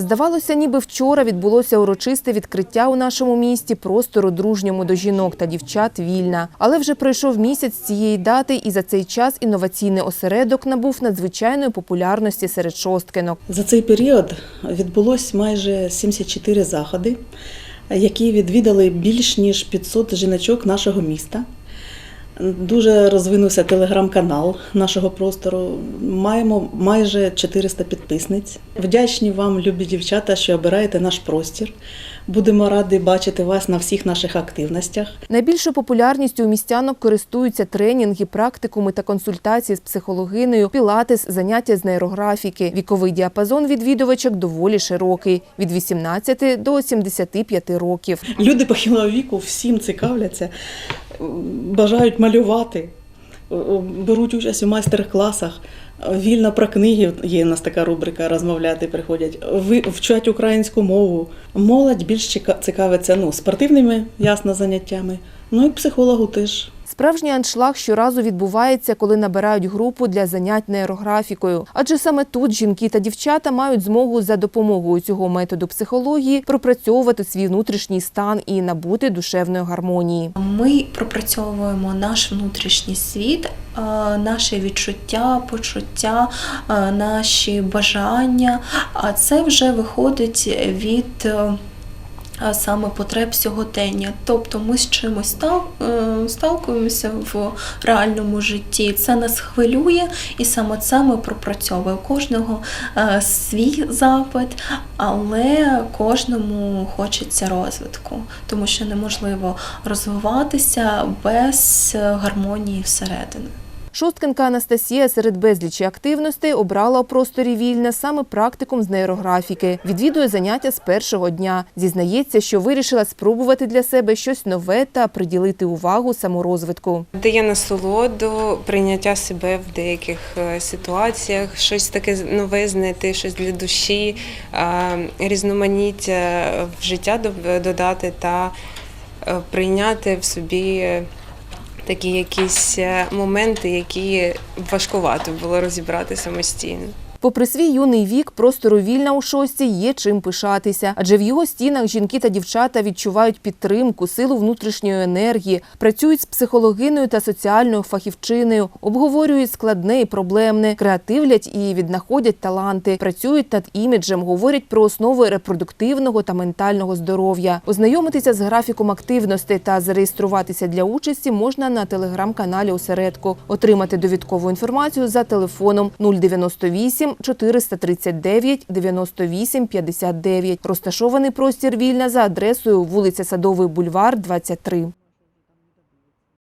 Здавалося, ніби вчора відбулося урочисте відкриття у нашому місті простору дружньому до жінок та дівчат вільна. Але вже пройшов місяць цієї дати, і за цей час інноваційний осередок набув надзвичайної популярності серед шосткинок. За цей період відбулось майже 74 заходи, які відвідали більш ніж 500 жіночок нашого міста. Дуже розвинувся телеграм-канал нашого простору. Маємо майже 400 підписниць. Вдячні вам, любі дівчата, що обираєте наш простір. Будемо раді бачити вас на всіх наших активностях. Найбільшою популярністю у містянок користуються тренінги, практикуми та консультації з психологинею, пілатес, заняття з нейрографіки. Віковий діапазон відвідувачок доволі широкий – від 18 до 75 років. Люди похилого віку всім цікавляться, бажають малювати, беруть участь у майстер-класах. Вільно про книги є у нас така рубрика розмовляти приходять. Вчать українську мову. Молодь більш цікавиться ну, спортивними ясно заняттями. Ну і психологу теж. Справжній аншлаг щоразу відбувається, коли набирають групу для занять нейрографікою. Адже саме тут жінки та дівчата мають змогу за допомогою цього методу психології пропрацьовувати свій внутрішній стан і набути душевної гармонії. Ми пропрацьовуємо наш внутрішній світ, е, наші відчуття, почуття, е, наші бажання. А це вже виходить від е, саме потреб сьогодення. Тобто ми з чимось е, сталкуємося в реальному житті. Це нас хвилює, і саме це ми пропрацьовуємо. Кожного е, свій запит, але кожному хочеться розвитку, тому що неможливо розвиватися без гармонії всередини. Шосткинка Анастасія серед безлічі активностей обрала у просторі вільне саме практикум з нейрографіки. Відвідує заняття з першого дня. Зізнається, що вирішила спробувати для себе щось нове та приділити увагу саморозвитку. Дає насолоду, прийняття себе в деяких е, ситуаціях, щось таке нове знайти, щось для душі, е, різноманіття в життя додати та е, прийняти в собі такі якісь е, моменти, які важкувато було розібрати самостійно. Попри свій юний вік, простору вільна у шості є чим пишатися, адже в його стінах жінки та дівчата відчувають підтримку, силу внутрішньої енергії, працюють з психологиною та соціальною фахівчиною, обговорюють складне і проблемне, креативлять і віднаходять таланти, працюють над іміджем, говорять про основи репродуктивного та ментального здоров'я. Ознайомитися з графіком активностей та зареєструватися для участі можна на телеграм-каналі Осередку. Отримати довідкову інформацію за телефоном 098 439 98 59. Розташований простір вільна за адресою вулиця Садовий бульвар, 23.